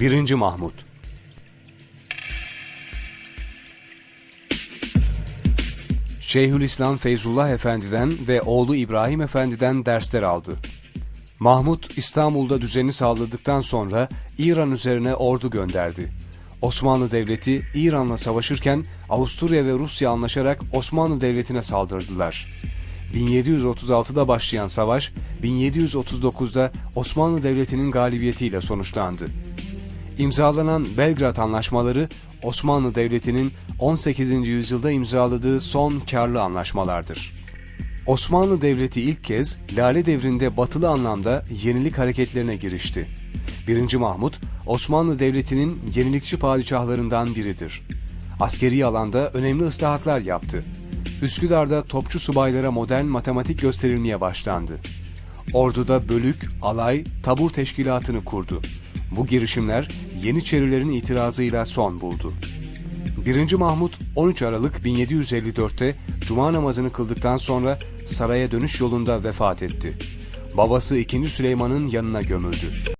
1. Mahmut Şeyhülislam Feyzullah Efendi'den ve oğlu İbrahim Efendi'den dersler aldı. Mahmut İstanbul'da düzeni sağladıktan sonra İran üzerine ordu gönderdi. Osmanlı Devleti İran'la savaşırken Avusturya ve Rusya anlaşarak Osmanlı Devleti'ne saldırdılar. 1736'da başlayan savaş 1739'da Osmanlı Devleti'nin galibiyetiyle sonuçlandı. İmzalanan Belgrad Anlaşmaları Osmanlı Devleti'nin 18. yüzyılda imzaladığı son karlı anlaşmalardır. Osmanlı Devleti ilk kez Lale Devri'nde batılı anlamda yenilik hareketlerine girişti. 1. Mahmut, Osmanlı Devleti'nin yenilikçi padişahlarından biridir. Askeri alanda önemli ıslahatlar yaptı. Üsküdar'da topçu subaylara modern matematik gösterilmeye başlandı. Orduda bölük, alay, tabur teşkilatını kurdu. Bu girişimler Yeniçerilerin itirazıyla son buldu. 1. Mahmut 13 Aralık 1754'te Cuma namazını kıldıktan sonra saraya dönüş yolunda vefat etti. Babası 2. Süleyman'ın yanına gömüldü.